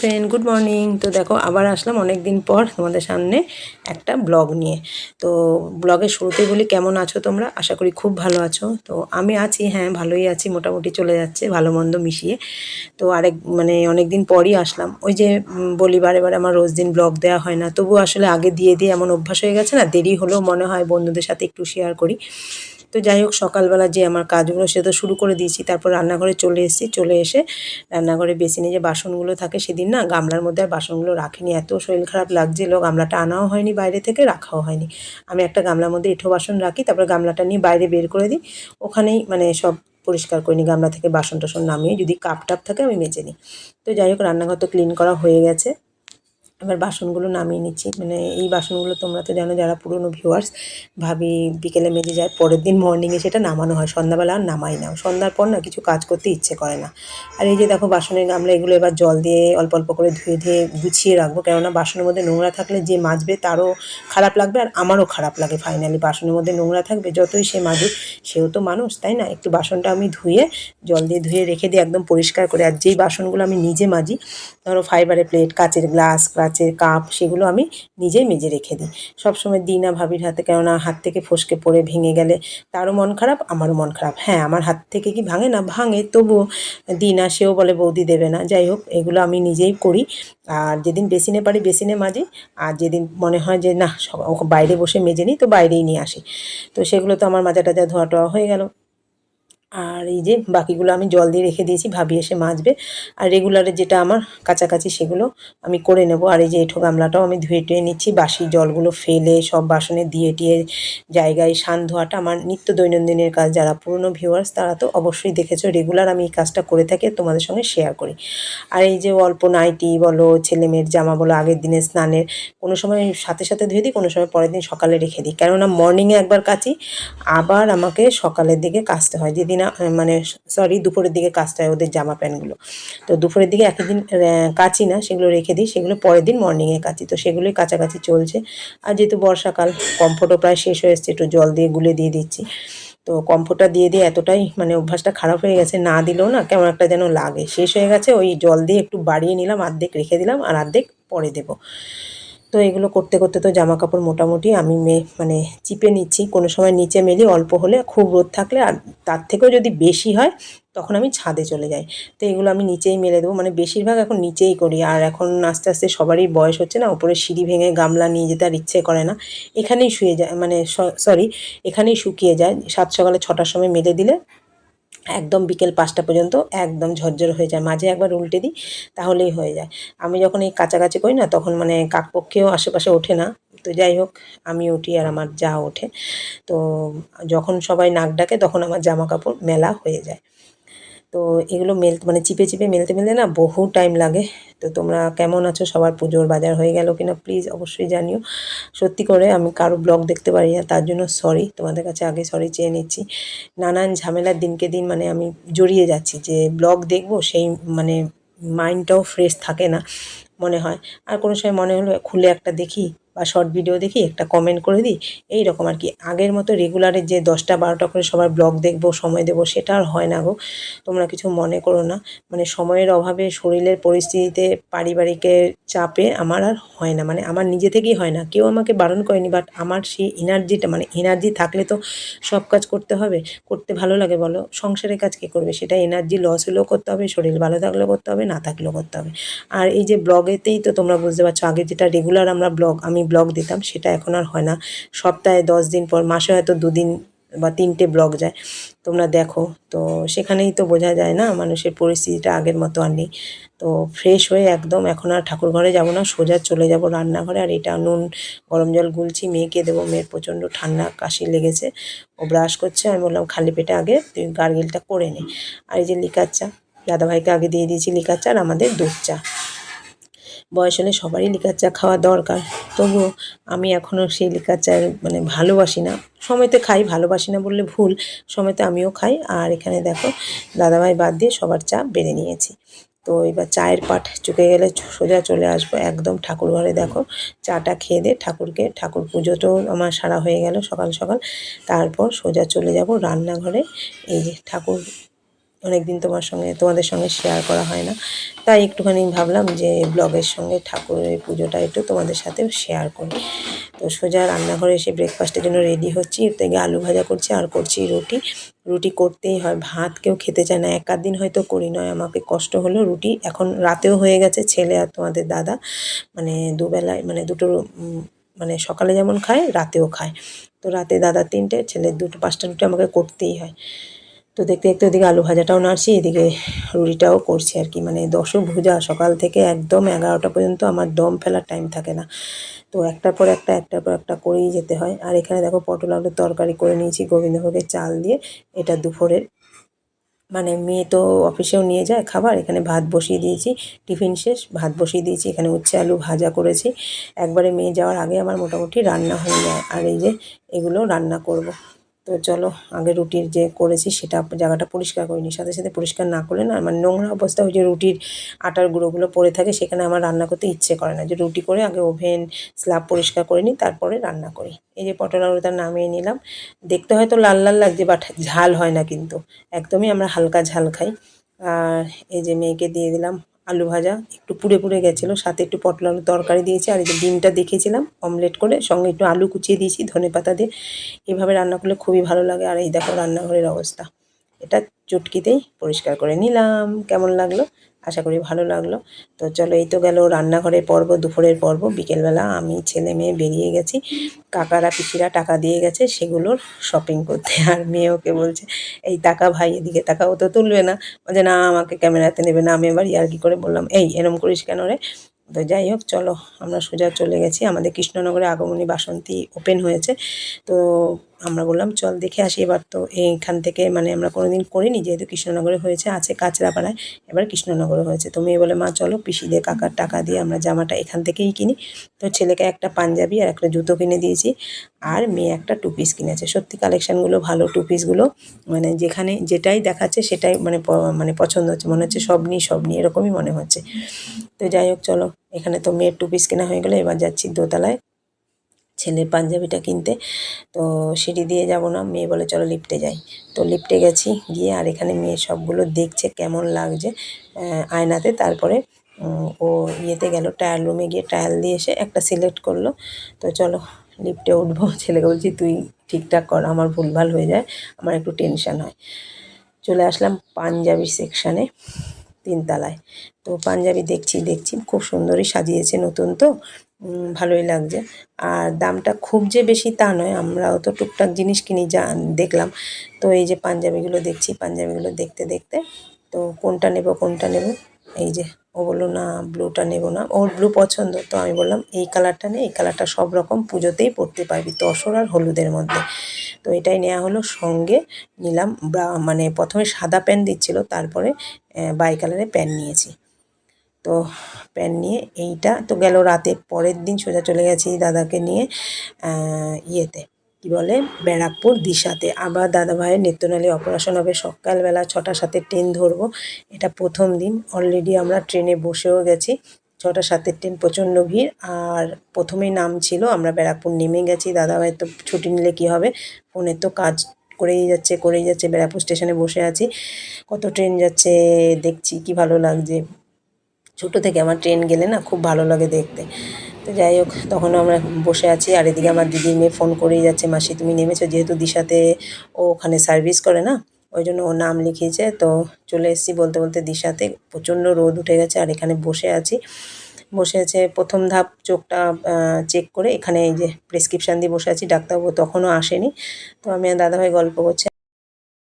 Friend good morning তো দেখো, আবার আসলাম অনেক দিন পর তোমাদের সামনে একটা ব্লগ নিয়ে। তো ব্লগের শুরুতেই বলি, কেমন আছো তোমরা? আশা করি খুব ভালো আছো। তো আমি আছি হ্যাঁ ভালোই আছি, মোটামুটি চলে যাচ্ছে, ভালো মন্দ মিশিয়ে। তো আরেক মানে অনেক দিন পরই আসলাম। ওই যে বলি বারে বারে আমার রোজ দিন ব্লগ দেওয়া হয় না। তবু আসলে আগে দিয়ে দিয়ে এমন অভ্যাস হয়ে গেছে না, দেরি হলেও মনে হয় বন্ধুদের সাথে একটু শেয়ার করি। তো যাই হোক, সকালবেলা যে আমার কাজগুলো সে তো শুরু করে দিয়েছি। তারপর রান্নাঘরে চলে এসেছি, চলে এসে রান্নাঘরে বেসিনে যে বাসনগুলো থাকে সেদিন না গামলার মধ্যে আর বাসনগুলো রাখিনি। এত শরীর খারাপ লাগছিল, গামলাটা আনাও হয়নি বাইরে থেকে, রাখাও হয়নি। আমি একটা গামলার মধ্যে এঁঠো বাসন রাখি, তারপর গামলাটা নিয়ে বাইরে বের করে দিই। ওখানেই মানে সব পরিষ্কার করে নিই, গামলা থেকে বাসন টাসন নামিয়ে যদি কাপ টাপ থাকে আমি মেজে নিই। তো যাই হোক, রান্নাঘর তো ক্লিন করা হয়ে গেছে। এবার বাসনগুলো নামিয়ে নিচ্ছি। মানে এই বাসনগুলো তোমরা তো জানো যারা পুরনো ভিউয়ার্স ভাবি বিকেলে মেজে যায়, পরের দিন মর্নিংয়ে সেটা নামানো হয়। সন্ধ্যাবেলা আর নামাই না। সন্ধ্যার পর না কিছু কাজ করতে ইচ্ছে করে না। আর এই যে দেখো বাসনের গামলা এগুলো এবার জল দিয়ে অল্প অল্প করে ধুয়ে ধুয়ে গুছিয়ে রাখব। কেননা বাসনের মধ্যে নোংরা থাকলে যে মাজবে তারও খারাপ লাগবে আর আমারও খারাপ লাগে ফাইনালি বাসনের মধ্যে নোংরা থাকবে, যতই সে মাজুক, সেও তো মানুষ, তাই না? একটু বাসনটা আমি ধুয়ে, জল দিয়ে ধুয়ে রেখে দিই একদম পরিষ্কার করে, আর যেই বাসনগুলো আমি নিজে মাজি, ধরো ফাইবারের প্লেট কাচের গ্লাস কাচের কাপ সেগুলো আমি নিজেই মেজে রেখে দিই। সবসময় দিই না ভাবির হাতে, কেননা হাত থেকে ফসকে পড়ে ভেঙে গেলে তারও মন খারাপ, আমারও মন খারাপ। হ্যাঁ আমার হাত থেকে কি ভাঙে? না ভাঙে, তবুও দিই না, সেও বলে বৌদি দেবে না। যাই হোক, এগুলো আমি নিজেই করি। আর যেদিন বেসিনে পারি, বেসিনে মাজি। আর যেদিন মনে হয় যে, না বাইরে বসে মেজে নিই, তো বাইরেই নিয়ে আসি। তো সেগুলো তো আমার মাজা টাজা ধোয়া টোয়া হয়ে গেল। আর এই যে বাকিগুলো আমি জল দিয়ে রেখে দিয়েছি, ভাবি এসে মাজবে। আর রেগুলারে যেটা আমার কাছাকাছি সেগুলো আমি করে নেব। আর এই যে এঁঠো গামলাটাও আমি ধুয়ে টুয়ে নিচ্ছি, বাসি জলগুলো ফেলে সব বাসনে দিয়ে টিয়ে জায়গায় সান ধোয়াটা আমার নিত্য দৈনন্দিনের কাজ। যারা পুরনো ভিউয়ার্স তারা তো অবশ্যই দেখেছ রেগুলার আমি এই কাজটা করে থাকি, তোমাদের সঙ্গে শেয়ার করি। আর এই যে অল্প নাইটি বলো ছেলে মেয়ের জামা বলো, আগের দিনের স্নানের, কোনো সময় সাথে সাথে ধুয়ে দিই, কোনো সময় পরের দিন সকালে রেখে দিই। কেননা মর্নিংয়ে একবার কাচি, আবার আমাকে সকালের দিকে কাচতে হয়। যেদিন মানে সরি দুপুরের দিকে কাচতে হয় ওদের জামা প্যান্টগুলো। তো দুপুরের দিকে একই দিন আহ, কাচি না সেগুলো রেখে দিই। সেগুলো পরের দিন মর্নিংয়ে কাচি। তো সেগুলোই কাছাকাছি চলছে। আর যেহেতু বর্ষাকাল কমফোর্টও প্রায় শেষ হয়ে এসছে একটু জল দিয়ে গুলে দিয়ে দিচ্ছি। তো কমফোর্টটা দিয়ে দিয়ে এতটাই মানে অভ্যাসটা খারাপ হয়ে গেছে। না দিলেও না কেমন একটা যেন লাগে। শেষ হয়ে গেছে ওই জল দিয়ে একটু বাড়িয়ে নিলাম অর্ধেক রেখে দিলাম আর অর্ধেক পরে দেবো। তো এগুলো করতে করতে তো জামা কাপড় মোটামুটি আমি মে মানে চিপে নিচ্ছি। কোনো সময় নিচে মেলি, অল্প হলে খুব রোদ থাকলে আর তার থেকেও যদি বেশি হয়, তখন আমি ছাদে চলে যাই। তো এগুলো আমি নিচেই মেলে দেবো। মানে বেশিরভাগ এখন নিচেই করি। আর এখন আস্তে আস্তে সবারই বয়স হচ্ছে না, উপরে সিঁড়ি ভেঙে গামলা নিয়ে যেতে আর ইচ্ছে করে না। এখানেই শুয়ে যায় মানে সরি এখানেই শুকিয়ে যায়। সাত সকালে ছটার সময় মেলে দিলে একদম বিকেল পাঁচটা পর্যন্ত একদম ঝরঝর হয়ে যায়। মাঝে একবার উল্টে দিই, তাহলেই হয়ে যায়। আমি যখন এই কাছাকাছি করি না, তখন মানে কাকপক্ষেও আশেপাশে ওঠে না। তো যাই হোক, আমি উঠি আর আমার যা ওঠে। তো যখন সবাই নাক ডাকে, তখন আমার জামা কাপড় মেলা হয়ে যায়। তো এগুলো মেল মানে চিপে চিপে মেলতে মেলতে না বহু টাইম লাগে। তো তোমরা কেমন আছো? সবার পুজোর বাজার হয়ে গেল কিনা প্লিজ অবশ্যই জানিও। সত্যি করে আমি কারও ব্লগ দেখতে পারি না, তার জন্য সরি তোমাদের কাছে আগে সরি চেয়ে নিচ্ছি। নানান ঝামেলার দিনকে দিন মানে আমি জড়িয়ে যাচ্ছি যে ব্লগ দেখব সেই মানে মাইন্ডটাও ফ্রেশ থাকে না মনে হয়। আর কোনো সময় মনে হলো খুলে একটা দেখি বা শর্ট ভিডিও দেখি, একটা কমেন্ট করে দিই এই রকম আর কি। আগের মতো রেগুলারের যে দশটা বারোটা করে সবার ব্লগ দেখব, সময় দেবো, সেটা আর হয় না গো। তোমরা কিছু মনে করো না। মানে সময়ের অভাবে শরীরের পরিস্থিতিতে পারিবারিকের চাপে আমার আর হয় না। মানে আমার নিজে থেকেই হয় না। কেউ আমাকে বারণ করেনি বাট আমার সেই এনার্জিটা মানে এনার্জি থাকলে তো সব কাজ করতে হবে। করতে ভালো লাগে বলো। সংসারের কাজ কে করবে? সেটা এনার্জি লস হলেও করতে হবে, শরীর ভালো থাকলেও করতে হবে, না থাকলেও করতে হবে। আর এই যে ব্লগেতেই তো তোমরা বুঝতে পারছ, আগে যেটা রেগুলার আমরা ব্লগ আমি ব্লগ দিতাম, সেটা এখন আর হয় না। সপ্তাহে দশ দিন পর, মাসে হয়তো দুদিন বা তিনটে ব্লগ যায়। তোমরা দেখো, তো সেখানেই তো বোঝা যায় না, মানুষের পরিস্থিতিটা আগের মতো আর নেই। তো ফ্রেশ হয়ে একদম এখন আর ঠাকুর ঘরে যাব না, সোজা চলে যাব রান্নাঘরে। আর এটা নুন, গরম জল গুলছি, মেয়েকে দেবো, মেয়ের প্রচণ্ড ঠান্ডা কাশি লেগেছে। ও ব্রাশ করছে, আমি বললাম, খালি পেটে আগে তুই গার্গিলটা করে নে। আর এই যে লিকার চা, দাদাভাইকে আগে দিয়ে দিয়েছি লিকার চা আর আমাদের দুধ চা। বয়স হলে সবারই লিকার চা খাওয়া দরকার। তবুও আমি এখনও সেই লিকার চা মানে ভালোবাসি না। সময়তে খাই, ভালোবাসি না বললে ভুল। সময়তে আমিও খাই। আর এখানে দেখো, দাদাভাই বাদ দিয়ে সবার চা বেড়ে নিয়েছি। তো এবার চায়ের পাট চুকে গেলে সোজা চলে আসব একদম ঠাকুর ঘরে। দেখো, চাটা খেয়ে দিয়ে ঠাকুরকে, ঠাকুর পুজোটাও আমার সারা হয়ে গেল সকাল সকাল। তারপর সোজা চলে যাব রান্নাঘরে। এই যে ঠাকুর অনেকদিন তোমার সঙ্গে, তোমাদের সঙ্গে শেয়ার করা হয় না। তাই একটুখানি ভাবলাম যে ব্লগের সঙ্গে ঠাকুরের পুজোটা একটু তোমাদের সাথে শেয়ার করি। তো সোজা রান্নাঘরে এসে ব্রেকফাস্টের জন্য রেডি হচ্ছি। থেকে আলু ভাজা করছি আর করছি রুটি। রুটি করতেই হয়, ভাত কেউ খেতে চায় না। এক আধ দিন হয়তো করি, নয় আমাকে কষ্ট হলো রুটি। এখন রাতেও হয়ে গেছে, ছেলে আর তোমাদের দাদা। মানে দুবেলায় মানে দুটো মানে সকালে যেমন খায়, রাতেও খায়। তো রাতে দাদা তিনটে ছেলের দুটো, পাঁচটা রুটি আমাকে করতেই হয়। তো দেখতে দেখতে ওদিকে আলু ভাজাটাও নাড়ছি, এদিকে রুটিটাও করছি আর কি। মানে দশও ভুজা, সকাল থেকে একদম এগারোটা পর্যন্ত আমার দম ফেলার টাইম থাকে না। তো একটার পর একটা, একটার পর একটা করেই যেতে হয়। আর এখানে দেখো পটল আলুর তরকারি করে নিয়েছি, গোবিন্দভোগের চাল দিয়ে। এটা দুপুরের। মানে মেয়ে তো অফিসেও নিয়ে যায় খাবার, এখানে ভাত বসিয়ে দিয়েছি, টিফিন শেষ, ভাত বসিয়ে দিয়েছি, এখানে উচ্ছে আলু ভাজা করেছি। একবারে মেয়ে যাওয়ার আগে আমার মোটামুটি রান্না হয়ে যায়। আর এই যে এগুলো রান্না করব। তো চলো, আগে রুটির যে করেছি সেটা জায়গাটা পরিষ্কার করিনি সাথে সাথে পরিষ্কার না করলে না মানে নোংরা অবস্থা ওই যে রুটির আটার গুঁড়োগুলো পড়ে থাকে, সেখানে আমার রান্না করতে ইচ্ছে করে না। যে রুটি করে আগে ওভেন, স্ল্যাব পরিষ্কার করে নিই, তারপরে রান্না করি। এই যে পটল আলুটা নামিয়ে নিলাম। দেখতে হয়তো লাল লাল লাগছে, বাট ঝাল হয় না কিন্তু। একদমই আমরা হালকা ঝাল খাই। আর এই যে মেয়েকে দিয়ে দিলাম আলু ভাজা একটু পুড়ে পুড়ে গেছিল, সাথে একটু পটল আলু তরকারি দিয়েছি, আর এই যে ডিমটা দেখেছিলাম অমলেট করে, সঙ্গে একটু আলু কুচিয়ে দিয়েছি, ধনে পাতা দিয়ে। এভাবে রান্না করলে খুবই ভালো লাগে, আর এই দেখো রান্নাঘরের অবস্থা। এটা চটকিতেই পরিষ্কার করে নিলাম, কেমন লাগল? আশা করি ভালো লাগল। তো চলো, এই তো গেল রান্নাঘরের পর্ব, দুপুরের পর্ব। বিকেলবেলা আমি ছেলে মেয়ে বেরিয়ে গেছি। কাকারা, পিসিরা টাকা দিয়ে গেছে সেগুলোর শপিং করতে। আর মেয়ে ওকে বলছে, এই টাকা ভাই, এদিকে টাকা ও তো তুলবে না। বলছে, না, আমাকে ক্যামেরাতে নেবে না। আমি এবার ইয়ার্কি করে বললাম, এই, এরম করিস কেন রে? তো যাই হোক, চলো, আমরা সোজা চলে গেছি। আমাদের কৃষ্ণনগরে আগমনী বাসন্তী ওপেন হয়েছে। তো আমরা বললাম, চল দেখে আসি। এবার তো এইখান থেকে মানে আমরা কোনোদিন করিনি, যেহেতু কৃষ্ণনগরে হয়েছে, আছে কাঁচরাপাড়ায়। এবার কৃষ্ণনগরে হয়েছে। তো মেয়ে বলে, মা, চলো পিসিদের কাকার টাকা দিয়ে আমরা জামাটা এখান থেকেই কিনি। তো ছেলেকে একটা পাঞ্জাবি আর একটা জুতো কিনে দিয়েছি। আর মেয়ে একটা টু পিস কিনেছে। সত্যি কালেকশানগুলো ভালো টু পিসগুলো মানে যেখানে যেটাই দেখাচ্ছে সেটাই মানে মানে পছন্দ হচ্ছে। মনে হচ্ছে সব নিই সব নিই, এরকমই মনে হচ্ছে। তো যাই হোক, চলো। এখানে তো মেয়ের টু পিস কেনা হয়ে গেলো। এবার যাচ্ছি দোতলায়। ছেলের পাঞ্জাবিটা কিনতে। তো সিঁড়ি দিয়ে যাব না, মেয়ে বলে চলো লিফটে যাই। তো লিফটে গেছি, গিয়ে আর এখানে মেয়ে সবগুলো দেখছে কেমন লাগছে আয়নাতে। তারপরে ও ইয়েতে গেল ট্রায়াল রুমে গিয়ে ট্রায়াল দিয়ে এসে একটা সিলেক্ট করল। তো চলো লিফটে উঠবো। ছেলেকে বলছি, তুই ঠিকঠাক কর, আমার ভুলভাল হয়ে যায়, আমার একটু টেনশন হয়। চলে আসলাম পাঞ্জাবি সেকশানে তিনতলায়। তো পাঞ্জাবি দেখছি দেখছি, খুব সুন্দরই সাজিয়েছে নতুন তো। ভালোই লাগছে। আর দামটা খুব যে বেশি তা নয় আমরাও তো টুকটাক জিনিস কিনি যা দেখলাম। তো এই যে পাঞ্জাবিগুলো দেখছি, পাঞ্জাবিগুলো দেখতে দেখতে, তো কোনটা নেব কোনটা নেব? এই যে ও বলল, না, ব্লুটা নেব না। ওর ব্লু পছন্দ, তো আমি বললাম, এই কালারটা নে। এই কালারটা সব রকম পুজোতেই পরতে পারবি, তসর আর হলুদের মধ্যে। তো এটাই নেওয়া হলো, সঙ্গে নিলাম মানে প্রথমে সাদা প্যান্ট দিচ্ছিল, তারপরে বাই কালারের প্যান্ট নিয়েছি। তো প্যান নিয়ে এইটা তো গেল রাতে, পরের দিন সোজা চলে গেছি দাদাকে নিয়ে ইয়েতে, কি বলে, ব্যারাকপুর দিশাতে। আবার দাদা ভাইয়ের নিত্যনালী অপারেশন হবে সকালবেলা ছটা সাতের ট্রেন ধরবো, এটা প্রথম দিন। অলরেডি আমরা ট্রেনে বসেও গেছি, ছটা সাতের ট্রেন প্রচণ্ড ভিড়। আর প্রথমেই নাম ছিল, আমরা ব্যারাকপুর নেমে গেছি। দাদা ভাইয়ের তো ছুটি নিলে কী হবে? ফোনের তো কাজ করেই যাচ্ছে করেই যাচ্ছে, ব্যারাকপুর স্টেশনে বসে আছি। কত ট্রেন যাচ্ছে, দেখছি কি ভালো লাগছে। ছোটো থেকে আমার ট্রেন গেলে না খুব ভালো লাগে দেখতে। তো যাই হোক, তখনও আমরা বসে আছি আর এদিকে আমার দিদি মেয়ে ফোন করেই যাচ্ছে, মাসি, তুমি নেমেছো যেহেতু দিশাতে ও ওখানে সার্ভিস করে না, ওই জন্য ও নাম লিখিয়েছে। তো চলে এসেছি বলতে বলতে দিশাতে, প্রচণ্ড রোদ উঠে গেছে আর এখানে বসে আছি। বসে আছে, প্রথম ধাপ চোখটা চেক করে এখানে এই যে প্রেসক্রিপশান দিয়ে বসে আছি, ডাক্তারবাবু তখনও আসেনি। তো আমি আর দাদাভাই গল্প করছি।